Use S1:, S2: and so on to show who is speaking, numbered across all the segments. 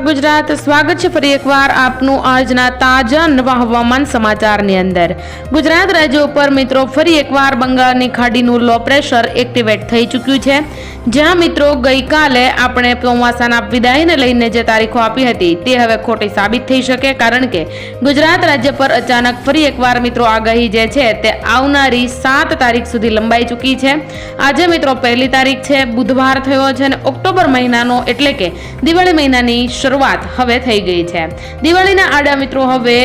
S1: ગુજરાત, સ્વાગત છે ફરી એકવાર આપનું આજના તાજા નવા હવામાન સમાચારની અંદર. ગુજરાત રાજ્ય ઉપર મિત્રો ફરી એકવાર બંગાળની ખાડીનું લો પ્રેશર એક્ટિવેટ થઈ ચૂક્યું છે. જ્યાં મિત્રો ગઈકાલે આપણે ચોમાસાના વિદાયને લઈને જે તારીખો આપી હતી તે હવે ખોટી સાબિત થઈ શકે કારણ કે ગુજરાત રાજ્ય પર અચાનક ફરી એકવાર મિત્રો આગાહી જે છે તે આવનારી સાત તારીખ સુધી લંબાઈ ચૂકી છે. આજે મિત્રો પહેલી તારીખ છે, બુધવાર થયો છે અને ઓક્ટોબર મહિનાનો એટલે કે દિવાળી મહિનાની શરૂઆત હવે થઈ ગઈ છે. દિવાળીના આડા મિત્રો હવે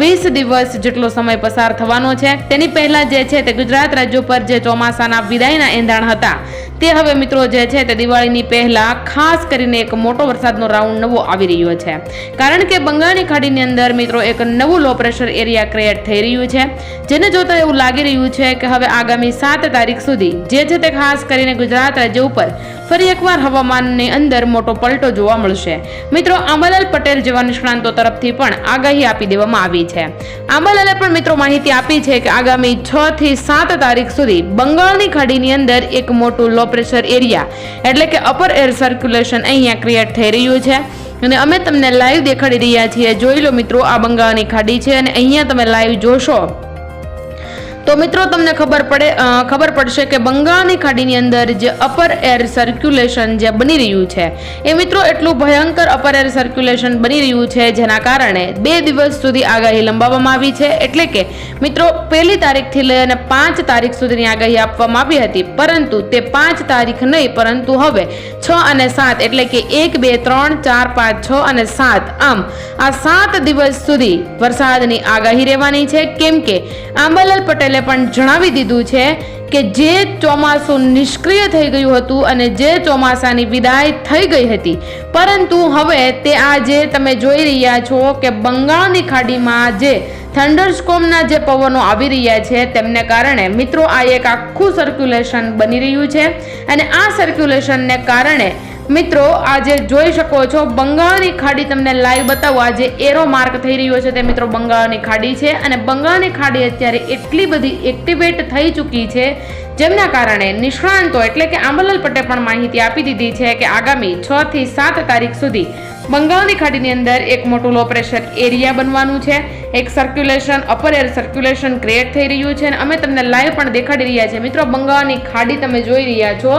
S1: વીસ દિવસ જેટલો સમય પસાર થવાનો છે. તેની પહેલાં જે છે તે ગુજરાત રાજ્યો પર જે ચોમાસાના વિદાયના એંધાણ હતા તે હવે મિત્રો જે છે તે દિવાળીની પહેલા ખાસ કરીને એક મોટો વરસાદનો રાઉન્ડ નવો આવી રહ્યો છે. કારણ કે બંગાળની ખાડીની અંદર મિત્રો એક નવું લો પ્રેશર એરિયા ક્રિએટ થઈ રહ્યું છે. જેને જોતા એવું લાગી રહ્યું છે કે હવે આગામી સાત તારીખ સુધી જે છે તે ખાસ કરીને ગુજરાત રાજ્ય ઉપર ફરી એકવાર હવામાનની અંદર મોટો પલટો જોવા મળશે. મિત્રો, આંબાલાલ પટેલ જેવા નિષ્ણાંતો તરફથી પણ આગાહી આપી દેવામાં આવી છે. આંબાલાલે પણ મિત્રો માહિતી આપી છે કે આગામી છ થી સાત તારીખ સુધી બંગાળની ખાડીની અંદર એક મોટું લો પ્રેશર એરિયા એટલે કે અપર એર સર્ક્યુલેશન અહીંયા ક્રિએટ થઈ રહ્યું છે. અને અમે તમને લાઈવ દેખાડી રહ્યા છીએ. જોઈ લો મિત્રો, આ બંગાળની ખાડી છે અને અહીંયા તમે લાઈવ જોશો. તો મિત્રો તમને ખબર પડે ખબર પડશે કે બંગાળની ખાડીની અંદર જે અપર એર સર્ક્યુલેશન જે બની રહ્યું છે, એ મિત્રો એટલું ભયંકર અપર એર સર્ક્યુલેશન બની રહ્યું છે, જેના કારણે બે દિવસ સુધી આગાહી લંબાવવામાં આવી છે. એટલે કે મિત્રો, પહેલી તારીખથી લઈ અને પાંચ તારીખ સુધીની આગાહી આપવામાં આવી હતી, પરંતુ તે પાંચ તારીખ નહીં, પરંતુ હવે છ અને સાત, એટલે કે એક, બે, ત્રણ, ચાર, પાંચ, છ અને સાત, આમ આ સાત દિવસ સુધી વરસાદની આગાહી રહેવાની છે. કેમ કે આંબાલાલ પટેલે પણ જણાવી દીધું છે કે જે ચોમાસું નિષ્ક્રિય થઈ ગયું હતું અને જે ચોમાસાની વિદાય થઈ ગઈ હતી. પરંતુ હવે તે આજે તમે જોઈ રહ્યા છો કે બંગાળની ખાડીમાં જે થંડરસ્કોમના જે પવનો આવી રહ્યા છે તેમને કારણે મિત્રો આ એક આખું સર્ક્યુલેશન બની રહ્યું છે અને આ સર્ક્યુલેશનને કારણે મિત્રો, આજે જોઈ શકો છો, બંગાળની ખાડી તમને લાઈવ બતાવો. આજે એરો માર્ક થઈ રહ્યો છે તે મિત્રો, બંગાળની ખાડી છે. અને બંગાળની ખાડી અત્યારે એટલી બધી એક્ટિવેટ થઈ ચૂકી છે, જેમના કારણે નિષ્ણાંતો, એટલે કે આંબલાલ પટેલ પણ માહિતી આપી દીધી છે કે આગામી છ થી સાત તારીખ સુધી બંગાળની ખાડીની અંદર એક મોટું લો પ્રેશર એરિયા બનવાનું છે. એક circulation upper air circulation create થઈ રહ્યું છે અને અમે તમને લાઈવ પણ દેખાડી રહ્યા છે મિત્રો, બંગાળની ખાડી તમે જોઈ રહ્યા છો.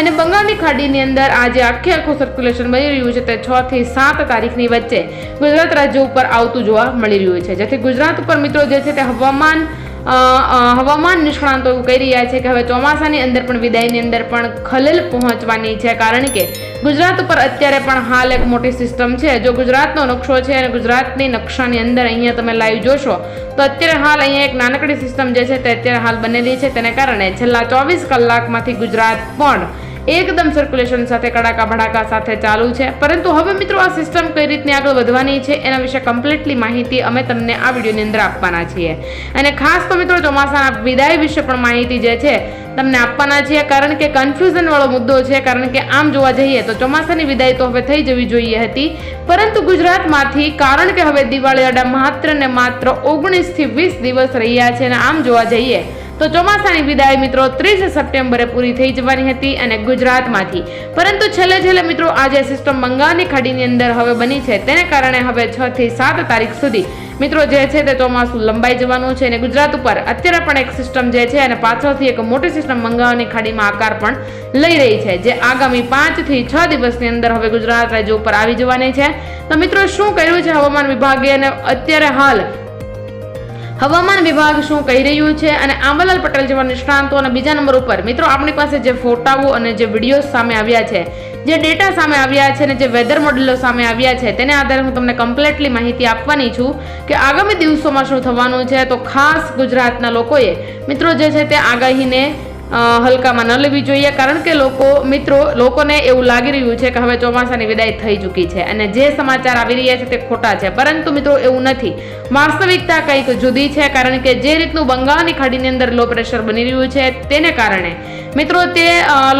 S1: અને બંગાળની ખાડીની અંદર આજે આખે આખું સર્ક્યુલેશન બની રહ્યું છે તે છ થી સાત તારીખની વચ્ચે. ગુજરાત રાજ્ય ઉપર આવતું જોવા મળી રહ્યું છે. જેથી ગુજરાત ઉપર મિત્રો, જે છે તે હવામાન હવામાન નિષ્ણાંતો એવું કહી રહ્યા છે કે હવે ચોમાસાની અંદર પણ, વિદાયની અંદર પણ ખલેલ પહોંચવાની છે. કારણ કે ગુજરાત ઉપર અત્યારે પણ હાલ એક મોટી સિસ્ટમ છે. જો ગુજરાતનો નકશો છે અને ગુજરાતની નકશાની અંદર અહીંયા તમે લાઈવ જોશો, તો અત્યારે હાલ અહીંયા એક નાનકડી સિસ્ટમ જે છે તે અત્યારે હાલ બનેલી છે. તેને કારણે છેલ્લા ચોવીસ કલાકમાંથી ગુજરાત પણ એકદમ સર્ક્યુલેશન સાથે, કડાકા ભડાકા સાથે ચાલુ છે. પરંતુ હવે મિત્રો આ સિસ્ટમ કઈ રીતની આગળ વધવાની છે, એના વિશે કમ્પ્લીટલી માહિતી અમે તમને આ વિડીયોની અંદર આપવાના છીએ. અને ખાસ તો મિત્રો ચોમાસાના વિદાય વિશે પણ માહિતી જે છે, તમને આપવાના છીએ. કારણ કે કન્ફ્યુઝનવાળો મુદ્દો છે, કારણ કે આમ જોવા જઈએ તો ચોમાસાની વિદાય તો હવે થઈ જવી જોઈએ હતી. પરંતુ ગુજરાતમાંથી, કારણ કે હવે દિવાળી અડા માત્ર ને માત્ર ઓગણીસથી વીસ દિવસ રહ્યા છે અને આમ જોવા જઈએ તો ચોમાસાની વિદાય મિત્રો ત્રીસ સપ્ટેમ્બરે પૂરી થઈ જવાની હતી અને ગુજરાતમાંથી. પરંતુ છેલ્લે છેલ્લે મિત્રો આજે સિસ્ટમ બંગાળની ખાડીની અંદર હવે બની છે. તેને કારણે હવે છ થી સાત તારીખ સુધી મિત્રો જે છે તે ચોમાસું લંબાઈ જવાનું છે અને ગુજરાત ઉપર અત્યારે પણ એક સિસ્ટમ જે છે અને પાછળથી એક મોટી સિસ્ટમ બંગાળની ખાડીમાં આકાર પણ લઈ રહી છે. જે આગામી પાંચથી છ દિવસની અંદર હવે ગુજરાત રાજ્ય ઉપર આવી જવાની છે. તો મિત્રો શું કર્યું છે હવામાન વિભાગે અને અત્યારે હાલ હવામાન વિભાગ શું કહી રહ્યું છે અને આંબાલાલ પટેલ જેવા નિષ્ણાંતો અને બીજા નંબર ઉપર મિત્રો આપણી પાસે જે ફોટાઓ અને જે વીડિયો સામે આવ્યા છે, જે ડેટા સામે આવ્યા છે અને જે વેધર મોડેલો સામે આવ્યા છે, તેને આધારે હું તમને કમ્પ્લેટલી માહિતી આપવાની છું કે આગામી દિવસોમાં શું થવાનું છે. તો ખાસ ગુજરાતના લોકોએ મિત્રો જે છે તે આગાહીને હલકામાં ન લેવી જોઈએ, કારણ કે લોકો, મિત્રો, લોકોને એવું લાગી રહ્યું છે કે હવે ચોમાસાની વિદાય થઈ ચૂકી છે અને જે સમાચાર આવી રહ્યા છે તે ખોટા છે. પરંતુ મિત્રો, એવું નથી. વાસ્તવિકતા કંઈક જુદી છે, કારણ કે જે રીતનું બંગાળની ખાડીની અંદર લો પ્રેશર બની રહ્યું છે તેને કારણે. મિત્રો, તે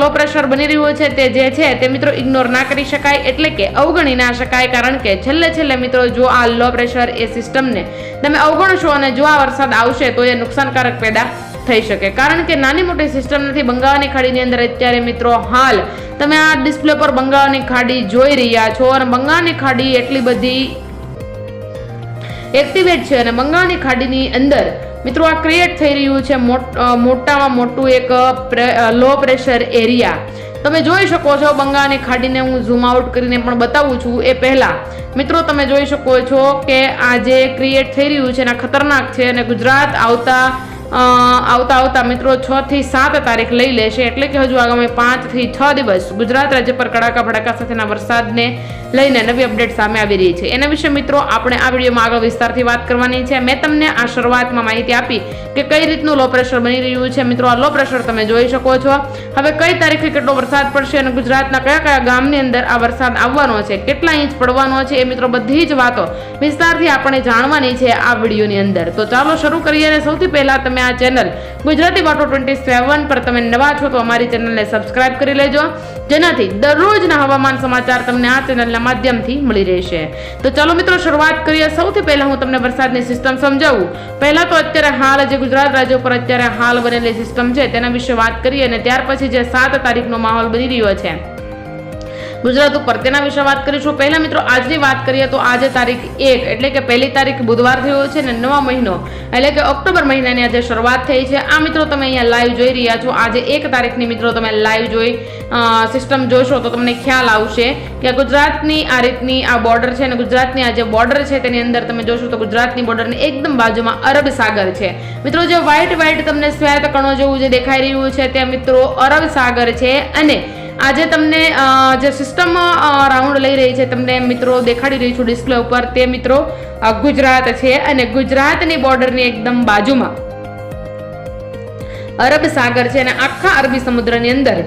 S1: લો પ્રેશર બની રહ્યું છે તે જે છે તે મિત્રો ઇગ્નોર ના કરી શકાય, એટલે કે અવગણી ના શકાય, કારણ કે છેલ્લે છેલ્લે મિત્રો, જો આ લો પ્રેશર એ સિસ્ટમને તમે અવગણશો અને જો આ વરસાદ આવશે તો એ નુકસાનકારક પેદા થઈ શકે. કારણ કે નાની મોટી સિસ્ટમ નથી, બંગાળની ખાડીની અંદર અત્યારે મિત્રો હાલ તમે આ ડિસ્પ્લે પર બંગાળની ખાડી જોઈ રહ્યા છો અને બંગાળની ખાડી એટલી બધી એક્ટિવેટ છે અને બંગાળની ખાડીની અંદર મિત્રો આ ક્રિએટ થઈ રહ્યું છે મોટ- મોટામાં મોટું એક લો પ્રેશર એરિયા તમે જોઈ શકો છો બંગાળની ખાડીને હું ઝૂમ આઉટ કરીને પણ બતાવું છું. એ પહેલા, મિત્રો તમે જોઈ શકો છો કે આ જે ક્રિએટ થઈ રહ્યું છે એના ખતરનાક છે અને ગુજરાત આવતા આવતા આવતા મિત્રો છ થી સાત તારીખ લઈ લેશે. એટલે કે હજુ આગામી પાંચથી છ દિવસ ગુજરાત રાજ્ય પર કડાકા ભડાકા સાથેના વરસાદને લઈને નવી અપડેટ સામે આવી રહી છે. એના વિશે મિત્રો આપણે આ વિડીયોમાં આગળ વિસ્તારથી વાત કરવાની છે. મેં તમને આ શરૂઆતમાં માહિતી આપી કે કઈ રીતનું લો પ્રેશર બની રહ્યું છે. મિત્રો, આ લો પ્રેશર તમે જોઈ શકો છો. હવે કઈ તારીખે કેટલો વરસાદ પડશે અને ગુજરાતના કયા કયા ગામની અંદર આ વરસાદ આવવાનો છે? કેટલા ઇંચ પડવાનો છે? એ મિત્રો બધી જ વાતો વિસ્તારથી આપણે જાણવાની છે આ વિડીયોની અંદર. તો ચાલો શરૂ કરીએ અને સૌથી પહેલાં તમે આ ચેનલ ગુજરાતી વાટો ટ્વેન્ટી સેવન પર તમે નવા છો તો અમારી ચેનલને સબસ્ક્રાઇબ કરી લેજો, જેનાથી દરરોજના હવામાન સમાચાર તમને આ ચેનલના માધ્યમથી મળી રહેશે. તો ચાલો મિત્રો, શરૂઆત કરીએ. સૌથી પહેલાં હું તમને વરસાદની સિસ્ટમ સમજાવું. પહેલાં તો અત્યારે હાલ જે ગુજરાત રાજ્ય ઉપર અત્યારે હાલ બનેલી સિસ્ટમ છે તેના વિશે વાત કરીએ અને ત્યાર પછી જે સાત તારીખનો માહોલ બની રહ્યો છે. ગુજરાત ઉપર તેના વિશે વાત કરીશું. પહેલા મિત્રો, આજની વાત કરીએ તો આજે તારીખ એક, એટલે કે પહેલી તારીખ બુધવાર થયો છે અને નવા મહિનો, એટલે કે ઓક્ટોબર મહિનાની આજે શરૂઆત થઈ છે. આ મિત્રો તમે અહીંયા લાઈવ જોઈ રહ્યા છો. આજે એક તારીખની મિત્રો તમે લાઈવ જોઈ સિસ્ટમ જોશો તો તમને ખ્યાલ આવશે કે ગુજરાતની આ રીતની આ બોર્ડર છે અને ગુજરાતની આ જે બોર્ડર છે તેની અંદર તમે જોશો તો ગુજરાતની બોર્ડરની એકદમ બાજુમાં અરબ સાગર છે. મિત્રો, જે વ્હાઇટ વ્હાઇટ તમને શ્વેત કણો જેવું જે દેખાઈ રહ્યું છે તે મિત્રો અરબ સાગર છે અને આજે તમને જે સિસ્ટમ રાઉન્ડ લઈ રહી છે, તમને મિત્રો દેખાડી રહી છું ડિસ્પ્લે ઉપર, તે મિત્રો ગુજરાત છે અને ગુજરાતની બોર્ડરની એકદમ બાજુમાં અરબ સાગર છે અને આખા અરબી સમુદ્રની અંદર.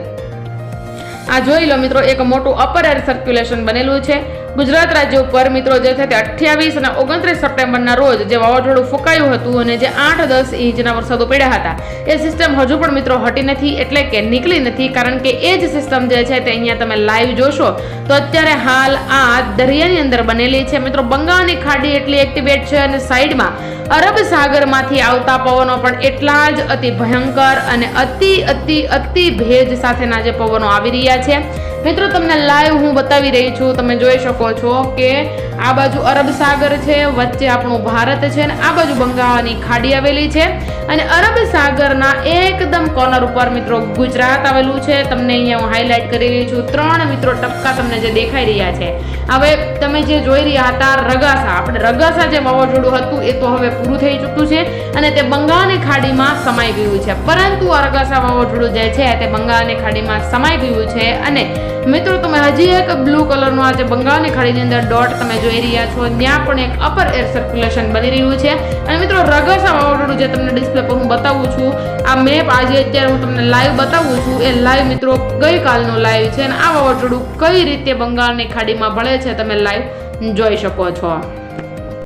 S1: આ જોઈ લો મિત્રો, એક મોટું અપર એર સર્ક્યુલેશન બનેલું છે. ગુજરાત રાજ્ય ઉપર મિત્રો જે છે તે અઠ્યાવીસ અને ઓગણત્રીસ સપ્ટેમ્બરના રોજ જે વાવાઝોડું ફૂંકાયું હતું અને જે આઠ દસ ઇંચના વરસાદો પડ્યા હતા, એ સિસ્ટમ હજુ પણ મિત્રો હટી નથી એટલે કે નીકળી નથી કારણ કે એ જ સિસ્ટમ જે છે તે અહીંયા તમે લાઈવ જોશો તો અત્યારે હાલ આ દરિયાની અંદર બનેલી છે. મિત્રો બંગાળની ખાડી એટલી એક્ટિવેટ છે અને સાઈડમાં અરબ સાગરમાંથી આવતા પવનો પણ એટલા જ અતિ ભયંકર અને અતિ અતિ અતિ ભેજ સાથેના જે પવનો આવી રહ્યા છે. મિત્રો, તમને લાઈવ હું બતાવી રહી છું. તમે જોઈ શકો છો કે આ બાજુ અરબ સાગર છે, વચ્ચે આપણું ભારત છે અને આ બાજુ બંગાળની ખાડી આવેલી છે. અને અરબ સાગરના એકદમ કોર્નર ઉપર મિત્રો, ગુજરાત આવેલું છે. તમને અહીંયા હું હાઇલાઇટ કરી રહી છું. ત્રણ મિત્રો ટપકા તમને જે દેખાઈ રહ્યા છે. હવે તમે જે જોઈ રહ્યા હતા રગાસા, આપણે રગાસા જે વાવાઝોડું હતું, એ તો હવે પૂરું થઈ ચૂક્યું છે અને તે બંગાળની ખાડીમાં સમાઈ ગયું છે. પરંતુ આ રગાસા વાવાઝોડું જે છે તે બંગાળની ખાડીમાં સમાઈ ગયું છે અને મિત્રો તમે હજી એક બ્લુ કલરનો આ જે બંગાળની ખાડીની અંદર ડોટ તમે જોઈ રહ્યા છો. ત્યાં પણ એક અપર એર સર્ક્યુલેશન બની રહ્યું છે. અને મિત્રો, રગસા વાવાઝોડું જે તમને ડિસ્પ્લે પર હું બતાવું છું, આ મેપ આજે અત્યારે હું તમને લાઈવ બતાવું છું. એ લાઈવ મિત્રો ગઈકાલનું લાઈવ છે અને આ વાવાઝોડું કઈ રીતે બંગાળની ખાડીમાં ભળે છે, તમે લાઈવ જોઈ શકો છો.